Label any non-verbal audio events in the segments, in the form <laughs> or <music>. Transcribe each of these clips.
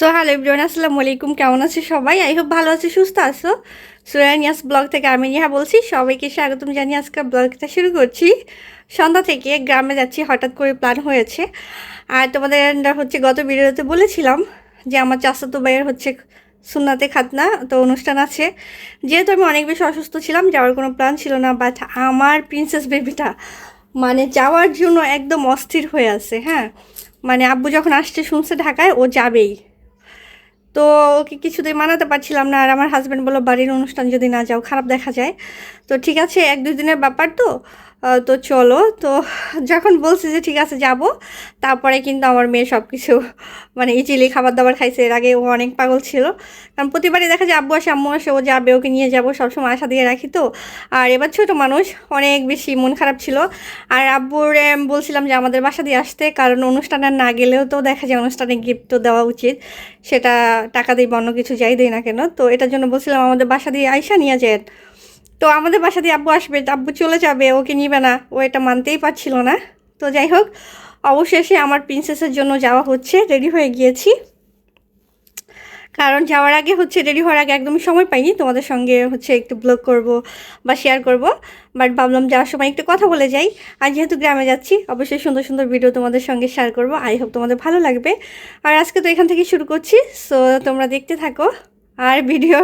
So hello everyone আসসালামু আলাইকুম। কেমন আছে সবাই? আই হোপ ভালো আছে, সুস্থ আছো। সুরানিয়াস ব্লগ থেকে আমি নিহা বলছি। সবাইকে স্বাগতম জানিয়ে আজকে ব্লগটা শুরু করছি। সন্ধ্যা থেকে গ্রামে যাচ্ছি, হঠাৎ করে প্ল্যান হয়েছে। আর তোমাদের হচ্ছে গত ভিডিওতে বলেছিলাম যে আমার চাচাতো ভাইয়ের হচ্ছে সুন্নাতে খাতনা, তো অনুষ্ঠান আছে। যেহেতু আমি অনেক বেশি অসুস্থ ছিলাম, যাওয়ার কোনো প্ল্যান ছিল না বাট আমার প্রিন্সেস বেবিটা মানে যাওয়ার জন্য একদম অস্থির হয়ে আছে হ্যাঁ? মানে আব্বু যখন আসছে শুনছে ঢাকায়, ও যাবেই। তো ওকে কিছুতেই মানাতে পারছিলাম না, আর আমার হাজব্যান্ড বলল, বাড়ির অনুষ্ঠান যদি না যাও, খারাপ দেখা যায়। তো ঠিক আছে, এক দুই দিনের ব্যাপার তো। তো চলো, তো যখন বলছি যে ঠিক আছে যাব, তারপরে কিন্তু আমার মেয়ে সব কিছু মানে ইজিলি খাবার দাবার খাইছে। এর আগে ও অনেক পাগল ছিল। কারণ প্রতিবারই দেখা যায় আব্বু আসে, আম্মু আসে, ও যাবে, ওকে নিয়ে যাব, সবসময় আশা দিয়ে রাখি তো। আর এবার ছোট মানুষ, অনেক বেশি মন খারাপ ছিল। আর আব্বুর বলছিলাম যে আমাদের বাসা দিয়ে আসতে, কারণ অনুষ্ঠানে না গেলেও তো দেখা যায় অনুষ্ঠানে গিফট তো দেওয়া উচিত। সেটা টাকা বা অন্য কিছু যাই দিই না কেন। তো এটার জন্য বলছিলাম আমাদের বাসা দিয়ে আইসা নিয়ে যায় তো আমাদের বাসা দিয়ে আব্বু আসবে, আব্বু চলে যাবে, ওকে নিবে না। ও এটা মানতেই পারছিল না। তো যাই হোক, অবশেষে আমার প্রিন্সেসের জন্য যাওয়া হচ্ছে রেডি হয়ে গিয়েছি। কারণ যাওয়ার আগে হচ্ছে রেডি হওয়ার আগে একদমই সময় পাইনি। তোমাদের সঙ্গে হচ্ছে একটু ব্লগ করব বা শেয়ার করব। বাট ভাবলাম যাওয়ার সময় একটু কথা বলে যাই। আর যেহেতু গ্রামে যাচ্ছি, অবশ্যই সুন্দর সুন্দর ভিডিও তোমাদের সঙ্গে শেয়ার করব। আই হোপ তোমাদের ভালো লাগবে। আর আজকে তো এখান থেকে শুরু করছি। সো তোমরা দেখতে থাকো। আর ভিডিও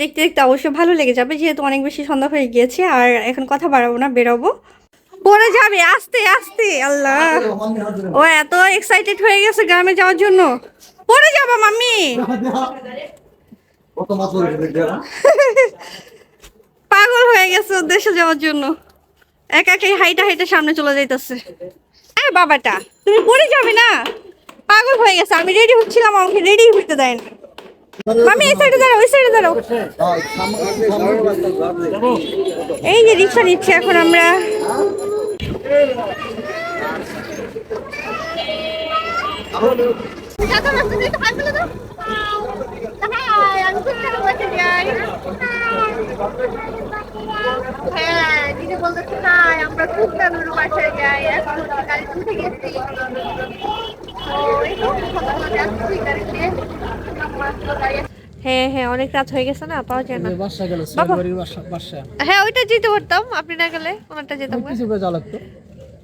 দেখতে দেখতে অবশ্যই ভালো লেগে যাবে যেহেতু অনেক বেশি সন্ধ্যা হয়ে গিয়েছে আর এখন কথা বাড়াবো না বেরোবো। পরে যাবে আস্তে আস্তে আল্লাহ। ও এত এক্সাইটেড হয়ে গেছে গ্রামে যাওয়ার জন্য। পরে যাবা মাম্মি? পাগল হয়ে গেছে দেশে যাওয়ার জন্য। একা একাই হাইটা হাইটা সামনে চলে যাইতেছে। আরে বাবাটা তুমি পরে যাবে না। পাগল হয়ে গেছে আমি রেডি হচ্ছিলাম আমাকে রেডি হইতে দেয় না। মামি, এই সাইডে দাঁড়াও ওই সাইডে দাঁড়াও। এই যে রিক্সা নিচ্ছি এখন আমরা। হ্যাঁ আমরা খুব যাই, এখন এই হ্যাঁ হ্যাঁ অনেক রাত হয়ে গেছে না পাওয়া যায় না। বাসা গেল বাবা। বাসা বাসা। হ্যাঁ ওইটা যেতে পারতাম আপনি না গেলে ওনারটা যেতাম। কিছু করে যাওয়া লাগতো।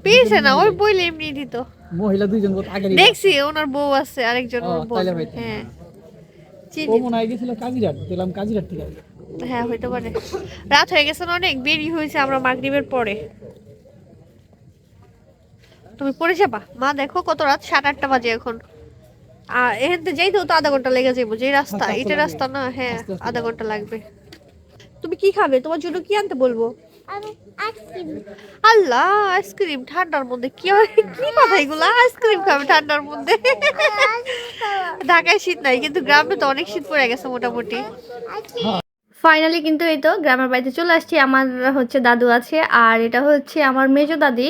পেয়েছে না ওই বইলে এমনি দিত। মহিলা দুইজন আগে দেখছি ওনার বউ আছে আরেকজন ওর। হ্যাঁ ও মনে হয় গেছিল কাজিরাট দিলাম কাজিরাট থেকে। হ্যাঁ হইতে পারে। রাত হয়ে গেছে অনেক দেরি হয়েছে আমরা মাগরিবের পরে। তুমি পড়ে যাবা? মা দেখো কত রাত সাড়ে আটটা বাজে এখন। আর এখান থেকে যাইতেও তো আধা ঘণ্টা লেগে যাব যে রাস্তা আচ্ছা, এটা আচ্ছা, রাস্তা না হ্যাঁ আস্তে আস্তে আধা ঘণ্টা লাগবে। তুমি কি খাবে? তোমার জন্য কি আনতে বলব? আল্লাহ আইসক্রিম ঠান্ডার মধ্যে কি হয়? কি কথা এগুলো? আইসক্রিম খাবে ঠান্ডার মধ্যে। ঢাকায় শীত নাই কিন্তু গ্রামে তো অনেক শীত পড়ে গেছে মোটামুটি। ফাইনালি কিন্তু এই তো গ্রামের বাড়িতে চলে আসছি। আমার হচ্ছে দাদু আছে আর এটা হচ্ছে আমার মেজো দাদি।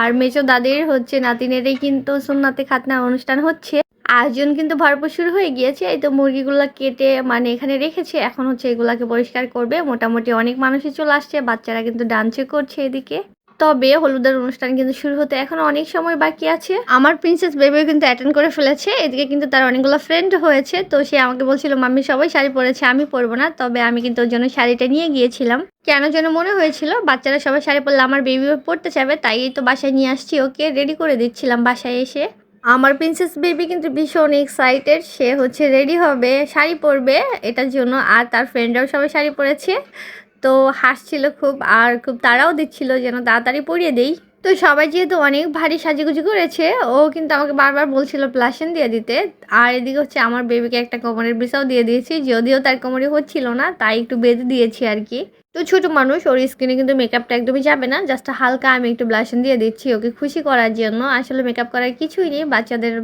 আর মেজো দাদির হচ্ছে নাতিনেরই কিন্তু সুন্নাতে খাতনা অনুষ্ঠান হচ্ছে। আয়োজন কিন্তু ভরপুর শুরু হয়ে গিয়েছে। এই তো মুরগিগুলো কেটে মানে এখানে রেখেছে। এখন হচ্ছে এগুলাকে পরিষ্কার করবে। মোটামুটি অনেক মানুষই চলে আসছে। বাচ্চারা কিন্তু ডান্সও করছে এদিকে। তবে হলুদের অনুষ্ঠান কিন্তু শুরু হতে এখন অনেক সময় বাকি আছে। আমার প্রিন্সেস বেবিও কিন্তু অ্যাটেন্ড করে ফেলেছে। এদিকে কিন্তু তার অনেকগুলো ফ্রেন্ড হয়েছে। তো সে আমাকে বলছিল, মাম্মি, সবাই শাড়ি পরেছে, আমি পরবো না। তবে আমি কিন্তু ওর জন্য শাড়িটা নিয়ে গিয়েছিলাম। কেন যেন মনে হয়েছিল, বাচ্চারা সবাই শাড়ি পরলে আমার বেবিও পড়তে চাবে তাই তো বাসায় নিয়ে আসছি ওকে। রেডি করে দিচ্ছিলাম বাসায় এসে। আমার প্রিন্সেস বেবি কিন্তু ভীষণ এক্সাইটেড সে হচ্ছে রেডি হবে, শাড়ি পরবে এটার জন্য, আর তার ফ্রেন্ডরাও সবাই শাড়ি পরেছে। তো হাসছিল খুব, আর খুব তারাও দিচ্ছিল যেন তাড়াতাড়ি পরিয়ে দেই। তো সবাই যেহেতু অনেক ভারী সাজুগুজু করেছে, ও কিন্তু আমাকে বারবার বলছিল প্লাসেন দিয়ে দিতে। আর এদিকে হচ্ছে আমার বেবিকে একটা কোমরের বিছাও দিয়ে দিয়েছি, যদিও তার কোমরে হচ্ছিল না, তাই একটু বেঁধে দিয়েছি আর কি। তো ছোট মানুষ, ওর স্কিনে কিন্তু মেকআপটা একদমই যাবে না জাস্ট হালকা আমি একটু ব্লাশন দিয়ে দিচ্ছি ওকে খুশি করার জন্য। আসলে মেকআপ করার কিছুই নেই, বাচ্চাদের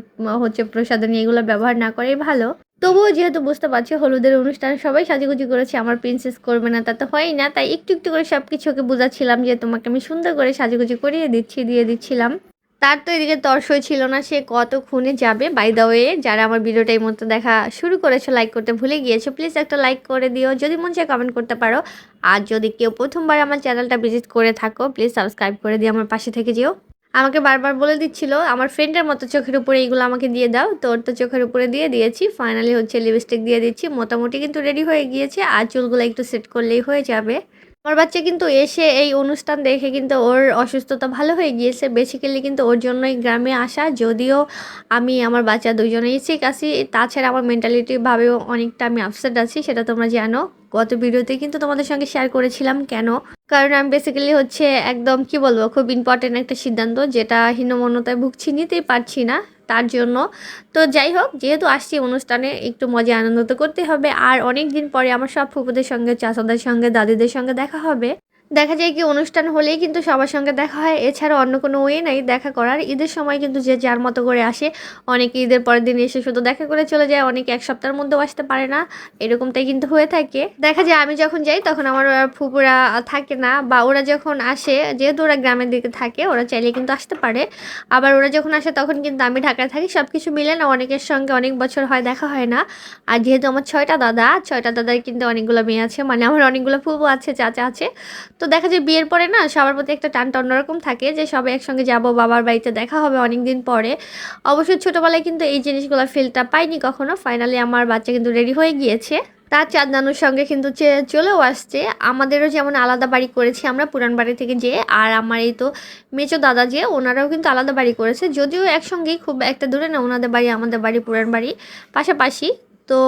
হচ্ছে প্রসাধনী এগুলো ব্যবহার না করেই ভালো। তবুও যেহেতু বুঝতে পারছি, হলুদের অনুষ্ঠান সবাই সাজুগুজু করেছে, আমার প্রিন্সেস করবে না, তা তো হয়ই না। তাই একটু একটু করে সব কিছুকে বোঝাচ্ছিলাম যে তোমাকে আমি সুন্দর করে সাজুগুজু করিয়ে দিচ্ছি, দিয়ে দিচ্ছিলাম। তার তো এদিকে তর্সই ছিল না, সে কতক্ষণে যাবে। বাই দা ওয়ে যারা আমার ভিডিওটা এই মতো দেখা শুরু করেছ লাইক করতে ভুলে গিয়েছো প্লিজ একটা লাইক করে দিও। যদি মন চায় কমেন্ট করতে পারো। আর যদি কেউ প্রথমবার আমার চ্যানেলটা ভিজিট করে থাকো প্লিজ সাবস্ক্রাইব করে দিয়ে আমার পাশে থেকে যেও। আমাকে বারবার বলে দিচ্ছিল, আমার ফ্রেন্ডের মতো চোখের উপরে এইগুলো আমাকে দিয়ে দাও। তো ওর তো চোখের উপরে দিয়ে দিয়েছি। ফাইনালি হচ্ছে লিপস্টিক দিয়ে দিচ্ছি। মোটামুটি কিন্তু রেডি হয়ে গিয়েছে আর চুলগুলো একটু সেট করলেই হয়ে যাবে। আমার বাচ্চা কিন্তু এসে এই অনুষ্ঠান দেখে কিন্তু ওর অসুস্থতা ভালো হয়ে গিয়েছে। বেসিক্যালি কিন্তু ওর জন্যই গ্রামে আসা। যদিও আমি আমার বাচ্চা দুজনেই ঠিক আছি, তাছাড়া আমার মেন্টালিটিভাবেও অনেকটা আমি আপসেট আছি, সেটা তোমরা জানো। গত ভিডিওতে কিন্তু তোমাদের সঙ্গে শেয়ার করেছিলাম কেন? কারণ আমি বেসিক্যালি হচ্ছে একদম, কি বলব, খুব ইম্পর্টেন্ট একটা সিদ্ধান্ত যেটা হীনমন্যতায় ভুগছি, নিতেই পারছি না তার জন্য। তো যাই হোক, যেহেতু আসছি অনুষ্ঠানে, একটু মজা আনন্দ তো করতে হবে। আর অনেক দিন পরে আমার সব ফুপুদের সঙ্গে, চাচাদের সঙ্গে, দাদিদের সঙ্গে দেখা হবে। দেখা যায় কি অনুষ্ঠান হলেই কিন্তু সবার সঙ্গে দেখা হয়। এছাড়া অন্য কোনো ওয়ে নাই দেখা করার। ঈদের সময় কিন্তু যে যার মতো করে আসে, অনেকে ঈদের পরের দিন এসে শুধু দেখা করে চলে যায়, অনেকে এক সপ্তাহের মধ্যেও আসতে পারে না। এরকমটাই কিন্তু হয়ে থাকে। দেখা যায় আমি যখন যাই তখন আমার ফুপুরা থাকে না বা ওরা যখন আসে, যেহেতু ওরা গ্রামের দিকে থাকে, ওরা চাইলে কিন্তু আসতে পারে। আবার ওরা যখন আসে তখন কিন্তু আমি ঢাকায় থাকি সব কিছু মিলে না অনেকের সঙ্গে অনেক বছর হয় দেখা হয় না। আর যেহেতু আমার ছয়টা দাদা, ছয়টা দাদার কিন্তু অনেকগুলো মেয়ে আছে মানে আমার অনেকগুলো ফুপু আছে, চাচা আছে। তো দেখা যায় বিয়ের পরে না সবার প্রতি একটা টানটা অন্যরকম থাকে যে সবাই একসঙ্গে যাব, বাবার বাড়িতে দেখা হবে অনেক দিন পরে। অবশ্যই ছোটোবেলায় কিন্তু এই জিনিসগুলো ফিলটা পাইনি কখনো। ফাইনালি আমার বাচ্চা কিন্তু রেডি হয়ে গিয়েছে। তার চাঁদ নানুর সঙ্গে কিন্তু চলেও আসছে। আমাদেরও যেমন আলাদা বাড়ি করেছি আমরা পুরান বাড়ি থেকে যে, আর আমার এই তো মেচো দাদা যে, ওনারাও কিন্তু আলাদা বাড়ি করেছে। যদিও একসঙ্গেই খুব একটা দূরে না, ওনাদের বাড়ি আমাদের বাড়ি পুরান বাড়ি। পাশাপাশি তো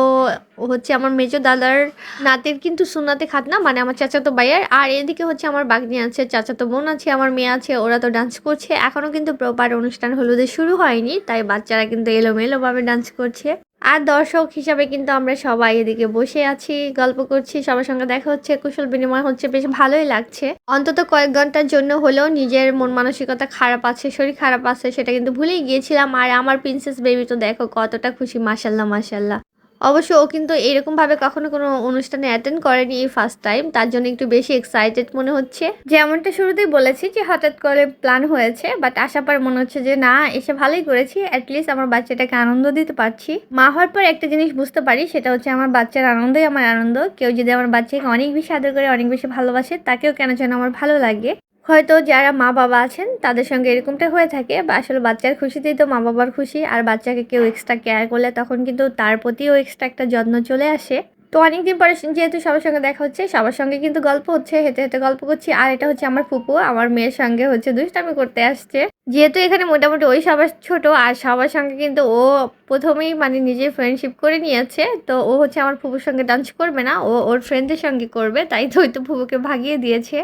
হচ্ছে আমার মেজো দাদার নাতের কিন্তু সুনাতে খাতনা মানে আমার চাচাতো ভাইয়ার। আর এদিকে হচ্ছে আমার বাগনি আছে, চাচাতো বোন আছে, আমার মেয়ে আছে, ওরা তো ডান্স করছে। এখনও কিন্তু প্রপার অনুষ্ঠান হলুদে শুরু হয়নি, তাই বাচ্চারা কিন্তু এলোমেলোভাবে ডান্স করছে। আর দর্শক হিসাবে কিন্তু আমরা সবাই এদিকে বসে আছি, গল্প করছি, সবার সঙ্গে দেখা হচ্ছে, কুশল বিনিময় হচ্ছে, বেশ ভালোই লাগছে। অন্তত কয়েক ঘণ্টার জন্য হলেও নিজের মন মানসিকতা খারাপ আছে, শরীর খারাপ আছে, সেটা কিন্তু ভুলেই গিয়েছিলাম। আর আমার প্রিন্সেস বেবি তো দেখো কতটা খুশি মাসাল্লাহ মাসাল্লাহ অবশ্য ও কিন্তু এরকমভাবে কখনো কোনো অনুষ্ঠানে অ্যাটেন্ড করেনি এই ফার্স্ট টাইম তার জন্য একটু বেশি এক্সাইটেড মনে হচ্ছে। যেমনটা শুরুতেই বলেছি যে হঠাৎ করে প্ল্যান হয়েছে বাট আসার পর মনে হচ্ছে যে না, এসে ভালোই করেছি অ্যাটলিস্ট আমার বাচ্চাটাকে আনন্দ দিতে পারছি। মা হওয়ার পর একটা জিনিস বুঝতে পারি, সেটা হচ্ছে আমার বাচ্চার আনন্দই আমার আনন্দ। কেউ যদি আমার বাচ্চাকে অনেক বেশি আদর করে, অনেক বেশি ভালোবাসে, তাকেও কেন যেন আমার ভালো লাগে। হয়তো যারা মা বাবা আছেন, তাদের সঙ্গে এরকমটা হয়ে থাকে, বা আসলে বাচ্চার খুশিতেই তো মা বাবার খুশি, আর বাচ্চাকে কেউ এক্সট্রা কেয়ার করলে তখন কিন্তু তার প্রতিও এক্সট্রা একটা যত্ন চলে আসে। তো অনেকদিন পরে যেহেতু সবার সঙ্গে দেখা হচ্ছে, সবার সঙ্গে কিন্তু গল্প হচ্ছে, হেঁটে হেঁটে গল্প করছি, আর এটা হচ্ছে আমার ফুপু, আমার মেয়ের সঙ্গে হচ্ছে দুষ্টামি করতে আসছে। যেহেতু এখানে মোটামুটি ওই সবার ছোট, আর সবার সঙ্গে কিন্তু ও প্রথমেই মানে নিজের ফ্রেন্ডশিপ করে নিয়েছে, তো ও হচ্ছে আমার ফুপুর সঙ্গে ডান্স করবে না, ও ওর ফ্রেন্ডদের সঙ্গে করবে, তাই তো ওই তো ফুপুকে ভাগিয়ে দিয়েছে।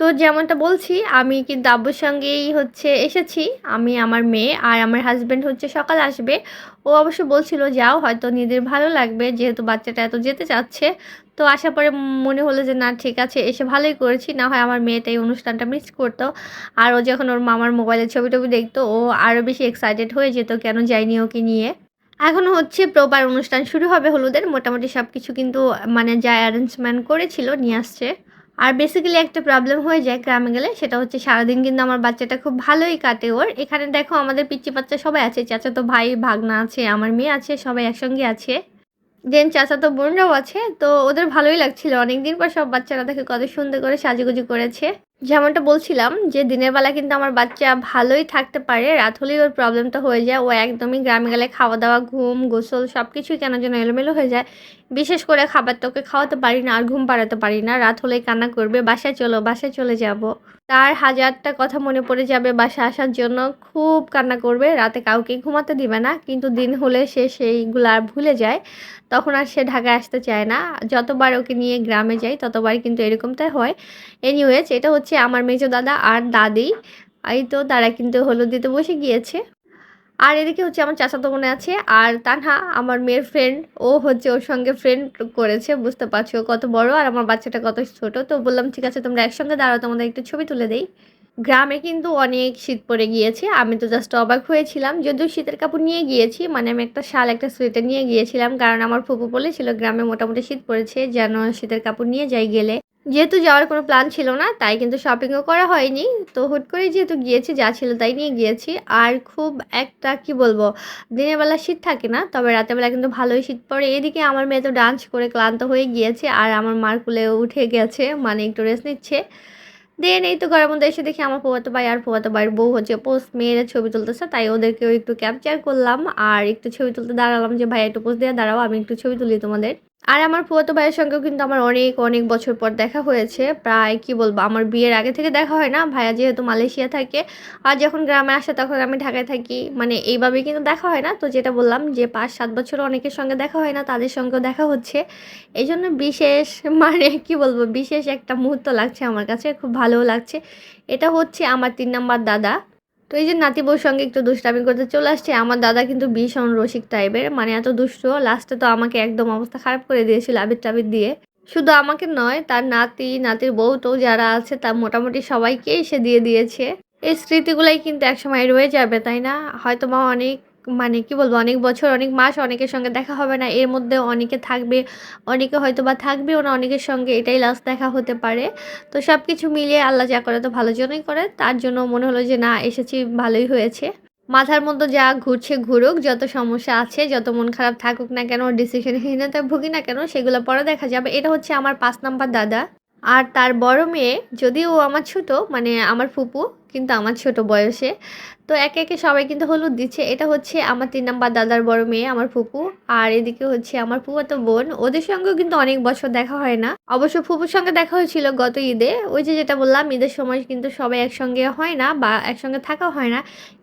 তো যেমনটা বলছি, আমি কিন্তু আব্বুর সঙ্গেই হচ্ছে এসেছি। আমি, আমার মেয়ে আর আমার হাজব্যান্ড হচ্ছে সকাল আসবে। ও অবশ্য বলছিল, যাও, হয়তো নিজের ভালো লাগবে, যেহেতু বাচ্চাটা এত যেতে চাচ্ছে। তো আসার পরে মনে হলো যে, না, ঠিক আছে, এসে ভালোই করেছি। না হয় আমার মেয়েটা এই অনুষ্ঠানটা মিস করতো। আর ও যখন ওর মামার মোবাইলের ছবি টবি দেখতো, ও আরও বেশি এক্সাইটেড হয়ে যেত, কেন যায়নি ওকে নিয়ে। এখন হচ্ছে প্রপার অনুষ্ঠান শুরু হবে হলুদের। মোটামুটি সব কিছু কিন্তু মানে যা অ্যারেঞ্জমেন্ট করেছিল, নিয়ে আসছে। আর বেসিক্যালি একটা প্রবলেম হয়ে যায় গ্রামে গেলে, সেটা হচ্ছে সারাদিন কিন্তু আমার বাচ্চাটা খুব ভালোই কাটে ওর। এখানে দেখো আমাদের পিচ্চি বাচ্চা সবাই আছে, চাচা তো ভাই, ভাগনা আছে, আমার মেয়ে আছে, সবাই একসঙ্গে আছে। দেন চাচা তো বোনরাও আছে, তো ওদের ভালোই লাগছিল। অনেকদিন পর সব বাচ্চারা দেখে কত সুন্দর করে সাজুগুজু করেছে। যেমনটা বলছিলাম যে দিনের বেলা কিন্তু আমার বাচ্চা ভালোই থাকতে পারে, রাত হলেই ওর প্রবলেমটা হয়ে যায়। ও একদমই গ্রামে গেলে খাওয়া দাওয়া ঘুম, গোসল সব কিছুই কেন যেন এলোমেলো হয়ে যায়। বিশেষ করে খাবার তোকে খাওয়াতে পারি না আর ঘুম পাড়াতে পারি না। রাত হলেই কান্না করবে, বাসায় চলো, বাসায় চলে যাব। তার হাজারটা কথা মনে পড়ে যাবে বাসায় আসার জন্য। খুব কান্না করবে, রাতে কাউকে ঘুমাতে দিবে না, কিন্তু দিন হলে সে সেইগুলো আর ভুলে যায়। তখন আর সে ঢাকায় আসতে চায় না। যতবার ওকে নিয়ে গ্রামে যাই, ততবার কিন্তু এরকমটাই হয়। এনিওয়েজ এটা হচ্ছে আমার মেজো দাদা আর দাদি। এই তো তারা কিন্তু হলুদ দিতে বসে গিয়েছে। আর এদিকে হচ্ছে আমার চাচাতো মনে আছে, আর তানহা আমার মেয়ের ফ্রেন্ড ও হচ্ছে ওর সঙ্গে ফ্রেন্ড করেছে, বুঝতে পারছ কত বড়, আর আমার বাচ্চাটা কত ছোট, তো বললাম, ঠিক আছে, তোমরা একসঙ্গে দাঁড়াও, তোমাদের একটু ছবি তুলে দেই। গ্রামে কিন্তু অনেক শীত পড়ে গিয়েছে। আমি তো জাস্ট অবাক হয়েছিলাম। যদিও শীতের কাপড় নিয়ে গিয়েছি মানে আমি একটা শাল, একটা সোয়েটার নিয়ে গিয়েছিলাম, কারণ আমার ফুপু বলেছিল, গ্রামে মোটামুটি শীত পড়েছে, যেন শীতের কাপড় নিয়ে যাই গেলে। যেহেতু যাওয়ার কোনো প্ল্যান ছিল না, তাই কিন্তু শপিংও করা হয়নি। তো হুট করে যেহেতু গিয়েছি, যা ছিল তাই নিয়ে গিয়েছি। আর খুব একটা, কি বলব, দিনের বেলা শীত থাকে না, তবে রাতের বেলা কিন্তু ভালোই শীত পড়ে। এদিকে আমার মেয়ে তো ডান্স করে ক্লান্ত হয়ে গিয়েছে, আর আমার মার কুলে উঠে গেছে মানে একটু রেস্ট নিচ্ছে। দেন এই তো ঘরের মধ্যে এসে দেখি আমার ফুয়াতো ভাই আর ফুয়াতো ভাইয়ের বউ হচ্ছে পোস্ট মেয়েরা ছবি তুলতেছে, তাই ওদেরকেও একটু ক্যাপচার করলাম আর একটু ছবি তুলতে দাঁড়ালাম যে ভাই একটু পোস্ট দিয়ে দাঁড়াও, আমি একটু ছবি তুলি তোমাদের। আর আমার ফুয়াতো ভাইয়ের সঙ্গেও কিন্তু আমার অনেক অনেক বছর পর দেখা হয়েছে। প্রায়, কি বলব, আমার বিয়ের আগে থেকে দেখা হয় না। ভাইয়া যেহেতু মালয়েশিয়া থাকে, আর যখন গ্রামে আসে তখন আমি ঢাকায় থাকি। মানে এইভাবে কিন্তু দেখা হয় না। তো যেটা বললাম যে, পাঁচ, সাত বছর অনেকের সঙ্গে দেখা হয় না, তাদের সঙ্গেও দেখা হচ্ছে। এই জন্য বিশেষ মানে কি বলব, বিশেষ একটা মুহূর্ত লাগছে আমার কাছে, খুব ভালোও লাগছে। এটা হচ্ছে আমার তিন নাম্বার দাদা। তো এই যে নাতি বউর সঙ্গে একটু দুষ্টামি করতে চলে আসছে, আমার দাদা কিন্তু ভীষণ রসিক টাইপের মানে এত দুষ্ট লাস্টে তো আমাকে একদম অবস্থা খারাপ করে দিয়েছিল আবির টাবির দিয়ে। শুধু আমাকে নয়, তার নাতি, নাতির বউ তো যারা আছে, তার মোটামুটি সবাইকেই সে দিয়ে দিয়েছে। এই স্মৃতিগুলাই কিন্তু একসময় রয়ে যাবে, তাই না? হয়তো বা অনেক মানে কি বলব, অনেক বছর, অনেক মাস অনেকের সঙ্গে দেখা হবে না। এর মধ্যে অনেকে থাকবে, অনেকে হয়তো বা থাকবেও না, অনেকের সঙ্গে এটাই লাস্ট দেখা হতে পারে। তো সব কিছু মিলিয়ে আল্লাহ যা করে তো ভালো জন্যই করে। তার জন্য মনে হলো যে, না, এসেছি, ভালোই হয়েছে। মাথার মধ্যে যা ঘুরছে ঘুরুক, যত সমস্যা আছে, যত মন খারাপ থাকুক না কেন ডিসিশনহীনতায় ভুগি না কেন, সেগুলো পরে দেখা যাবে। এটা হচ্ছে আমার পাঁচ নাম্বার দাদা। আর তার বড় মেয়ে, যদিও আমার ছোট মানে আমার ফুপু, কিন্তু আমার ছোট বয়সে। তো একে একে সবাই কিন্তু হলুদ দিচ্ছে। এটা হচ্ছে আমার তিন নাম্বার দাদার বড় মেয়ে, আমার ফুপু। আর এদিকে হচ্ছে আমার ফুফাতো বোন। ওদের সঙ্গেও কিন্তু অনেক বছর দেখা হয় না। অবশ্য ফুপুর সঙ্গে দেখা হয়েছিল গত ঈদে। ওই যে যেটা বললাম, ঈদের সময় কিন্তু সবাই একসঙ্গে হয় না বা একসঙ্গে থাকা হয় না।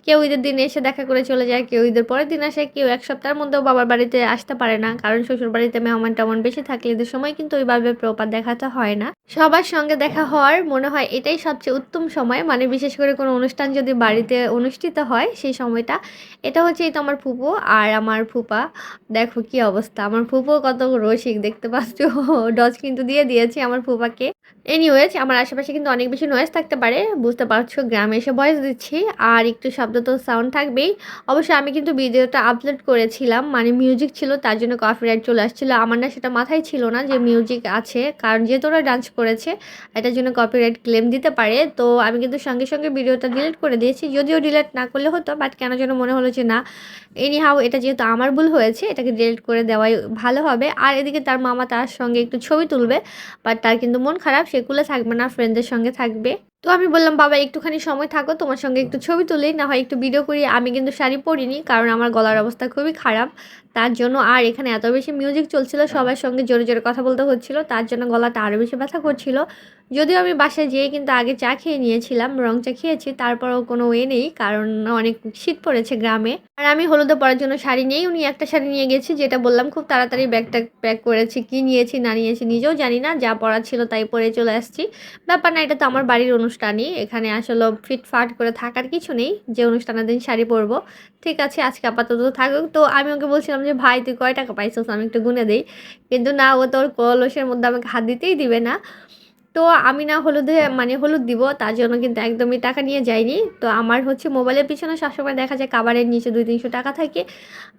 কেউ ঈদের দিনে এসে দেখা করে চলে যায়, কেউ ঈদের পরের দিন আসে, কেউ এক সপ্তাহের মধ্যেও বাবার বাড়িতে আসতে পারে না। কারণ শ্বশুর বাড়িতে মেহমান টেমন বেশি থাকলে ঈদের সময় কিন্তু ওইভাবে প্রপার দেখাতে হয় না। সবার সঙ্গে দেখা হওয়ার মনে হয় এটাই সবচেয়ে উত্তম সময়। মানে বিশেষ করে কোনো অনুষ্ঠান যদি বাড়িতে অনুষ্ঠিত হয় সেই সময়টা, এটা হচ্ছে এই তো আমার ফুপু আর আমার ফুপা। দেখো কি অবস্থা। আমার ফুপু কত রসিক, দেখতে পাচ্ছ? <laughs> ডজ কিন্তু দিয়ে দিয়েছি আমার ফুপাকে। এনিওয়েজ আমার আশেপাশে কিন্তু অনেক বেশি নয়েজ থাকতে পারে, বুঝতে পারছ? গ্রামে এসে ভয়েস দিচ্ছি, আর একটু শব্দ তো সাউন্ড থাকবেই। অবশ্যই আমি কিন্তু ভিডিওটা আপলোড করেছিলাম মানে মিউজিক ছিল, তার জন্য কপিরাইট চলে আসছিল। আমার না সেটা মাথায় ছিল না যে মিউজিক আছে, কারণ যেহেতু ওরা ডান্স করেছে, এটার জন্য কপিরাইট ক্লেম দিতে পারে। তো আমি কিন্তু সঙ্গে সঙ্গে ভিডিওটা ডিলিট করে দিয়েছি, যদিও ডিলিট না করলে হতো বাট কেন যেন মনে হলো যে না। এনি হাউ এটা যেহেতু আমার ভুল হয়েছে, এটাকে ডিলিট করে দেওয়াই ভালো হবে। আর এদিকে তার মামা তার সঙ্গে একটু ছবি তুলবে বাট তার কিন্তু মন খারাপ সেগুলো থাকবে না ফ্রেন্ডদের সঙ্গে থাকবে। তো আমি বললাম বাবা একটুখানি সময় থাকো তোমার সঙ্গে একটু ছবি তুলি না হয় একটু ভিডিও করি। আমি কিন্তু শাড়ি পরিনি কারণ আমার গলার অবস্থা খুবই খারাপ। তার জন্য আর এখানে এত বেশি মিউজিক চলছিল সবার সঙ্গে জোরে জোরে কথা বলতে হচ্ছিল তার জন্য গলাটা আরও বেশি ব্যথা করছিল। যদিও আমি বাসায় যেয়ে কিন্তু আগে চা খেয়ে নিয়েছিলাম রং চা খেয়েছি তারপরেও কোনো ওয়ে নেই কারণ অনেক শীত পড়েছে গ্রামে। আর আমি হলুদে পরার জন্য শাড়ি নেই উনি একটা শাড়ি নিয়ে গেছি যেটা বললাম খুব তাড়াতাড়ি ব্যাগটা প্যাক করেছি কি নিয়েছি না নিয়েছি নিজেও জানি না যা পড়া ছিল তাই পরে চলে আসছি। ব্যাপার না এটা তো আমার বাড়ির অনুষ্ঠানই। এখানে আসলে ফিটফাট করে থাকার কিছু নেই। যে অনুষ্ঠানের দিন শাড়ি পরবো। ঠিক আছে, আজকে আপাতত থাকুক। তো আমি ওকে বলছিলাম যে, ভাই, তুই কয় টাকা পাইছিস? আমি একটু গুনে দিই। কিন্তু না, ও তোর কলসের মধ্যে আমাকে হাত দিতেই দিবে না। তো আমি না হলুদে মানে হলুদ দিব, তার জন্য কিন্তু একদমই টাকা নিয়ে যাইনি। তো আমার হচ্ছে মোবাইলের পিছনে সবসময় দেখা যায় কাবারের নিচে দুই তিনশো টাকা থাকে।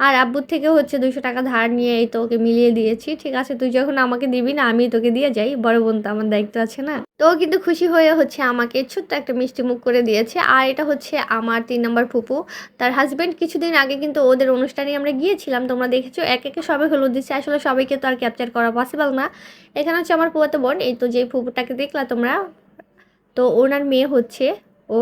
আর আব্বুর থেকে হচ্ছে দুইশো টাকা ধার নিয়ে এই তো ওকে মিলিয়ে দিয়েছি। ঠিক আছে, তুই যখন আমাকে দিবি না আমি তোকে দিয়ে যাই। বড় বোন তো আমার দায়িত্ব আছে না। তো কিন্তু খুশি হয়ে হচ্ছে আমাকে ছোট্ট একটা মিষ্টি মুখ করে দিয়েছে। আর এটা হচ্ছে আমার তিন নম্বর ফুপু। তার হাজব্যান্ড কিছুদিন আগে কিন্তু ওদের অনুষ্ঠানে আমরা গিয়েছিলাম। তোমরা দেখেছ, এক একে সবাই হলুদ দিচ্ছে। আসলে সবাইকে তো আর ক্যাপচার করা পসিবল না। এখানে হচ্ছে আমার ফুয়াতো বোন। এই তো যে ফুপুটাকে দেখলা তোমরা? তো ওনার মেয়ে হচ্ছে ও।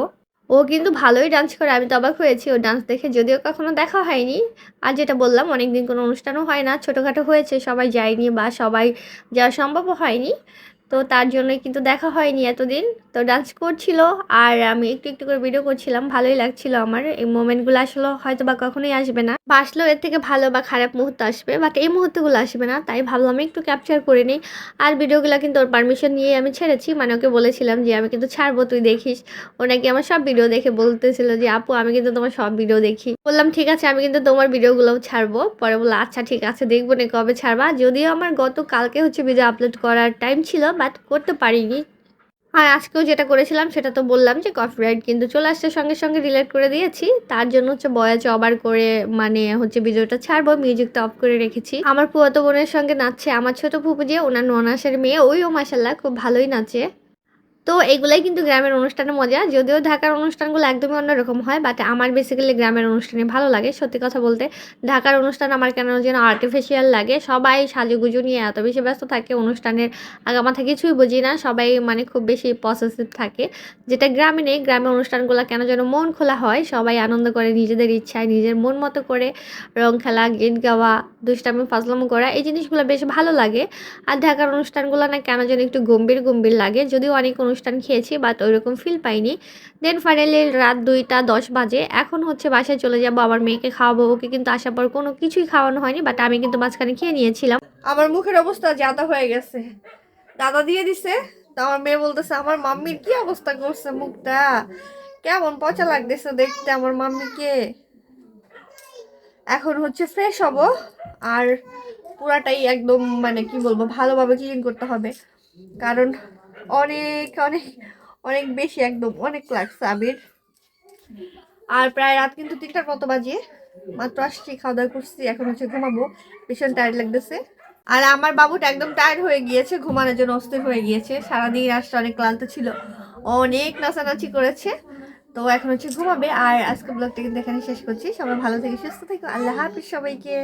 ও কিন্তু ভালোই ডান্স করে, আমি তো অবাক হয়েছি ও ডান্স দেখে। যদিও কখনো দেখা হয়নি। আর যেটা বললাম, অনেকদিন কোনো অনুষ্ঠানও হয় না। ছোটোখাটো হয়েছে, সবাই যায়নি বা সবাই যাওয়া সম্ভবও হয়নি। তো তার জন্যই কিন্তু দেখা হয়নি এতদিন। তো ডান্স করছিল আর আমি একটু একটু করে ভিডিও করছিলাম, ভালোই লাগছিল আমার। এই মোমেন্টগুলো আসলে হয়তো বা কখনোই আসবে না। বা আসলেও এর থেকে ভালো বা খারাপ মুহূর্ত আসবে বাট এই মুহূর্তগুলো আসবে না। তাই ভাবলাম একটু ক্যাপচার করে নিই। আর ভিডিওগুলো কিন্তু ওর পারমিশন নিয়ে আমি ছেড়েছি। মানে ওকে বলেছিলাম যে, আমি কিন্তু ছাড়বো, তুই দেখিস। ও নাকি আমার সব ভিডিও দেখে বলতেছিল যে, আপু, আমি কিন্তু তোমার সব ভিডিও দেখি। বললাম, ঠিক আছে, আমি কিন্তু তোমার ভিডিওগুলোও ছাড়বো। পরে বলল আচ্ছা ঠিক আছে, দেখব না কবে ছাড়বা। যদিও আমার গত কালকে হচ্ছে ভিডিও আপলোড করার টাইম ছিল বাট করতে পারিনি। আর আজকেও যেটা করেছিলাম, সেটা তো বললাম যে কপিরাইট কিন্তু চলে আসছে সঙ্গে সঙ্গে রিলেট করে দিয়েছি। তার জন্য হচ্ছে বয়াজ অবার করে মানে হচ্ছে ভিডিওটা ছাড়বো মিউজিকটা অফ করে রেখেছি। আমার পুয়াতো বোনের সঙ্গে নাচছে, আমার ছোট ফুপু যে, ওনার ননাসের মেয়ে, ওইও মাসাল্লাহ খুব ভালোই নাচে। তো এগুলাই কিন্তু গ্রামের অনুষ্ঠানের মজা। যদিও ঢাকার অনুষ্ঠানগুলো একদমই অন্যরকম হয় বাট আমার বেসিক্যালি গ্রামের অনুষ্ঠানে ভালো লাগে, সত্যি কথা বলতে। ঢাকার অনুষ্ঠান আমার কেন যেন আর্টিফিশিয়াল লাগে। সবাই সাজুগুজু নিয়ে এত বেশি ব্যস্ত থাকে, অনুষ্ঠানের আগামাথা কিছুই বুঝি না। সবাই মানে খুব বেশি পসেসিভ থাকে। যেটা গ্রামে নেই, গ্রামের অনুষ্ঠানগুলো কেন যেন মন খোলা হয়। সবাই আনন্দ করে নিজেদের ইচ্ছায় নিজের মন মতো করে রং খেলা গীত গাওয়া দুষ্টামি ফাজলামো করা এই জিনিসগুলো বেশ ভালো লাগে। আর ঢাকার অনুষ্ঠানগুলো না কেন যেন একটু গম্ভীর গম্ভীর লাগে। যদিও অনেক অনুষ্ঠান খেয়েছি বাট ওইরকম ফিল পাইনি। দেন ফাইনালি রাত দুইটা দশ বাজে। এখন হচ্ছে বাসায় চলে যাব, আবার মেয়েকে খাওয়াবো ওকে কিন্তু আসার পর কোনো কিছুই খাওয়ানো হয়নি বাট আমি কিন্তু মাঝখানে খেয়ে নিয়েছিলাম। আমার মুখের অবস্থা জাতা হয়ে গেছে। দাদা দিয়ে দিছে, তো আমার মেয়ে বলতেছে, আমার মাম্মির কি অবস্থা করছে মুখটা? কেমন পচা লাগতেছে দেখতে, আমার মাম্মিকে? এখন হচ্ছে ফ্রেশ হব। আর পুরাটাই একদম মানে কি বলব, ভালোভাবে ক্লিন করতে হবে। কারণ অনেক অনেক অনেক বেশি একদম, অনেক লাগছে আবির। আর প্রায় রাত কিন্তু তিনটার মতো বাজে। মাত্র আসছি খাওয়া দাওয়া করছি, এখন হচ্ছে ঘুমাবো। ভীষণ টায়ার্ড লাগতেছে। আর আমার বাবুটা একদম টায়ার্ড হয়ে গিয়েছে, ঘুমানোর জন্য অস্থির হয়ে গিয়েছে। সারাদিন আসতে অনেক ক্লান্ত ছিল। অনেক নাচানাচি করেছে। তো এখন হচ্ছে ঘুমাবে, আর আজকে ব্লগটা কিন্তু এখানে শেষ করছি। সবাই ভালো থেকে সুস্থ থেকো। আল্লাহ হাফিজ সবাইকে।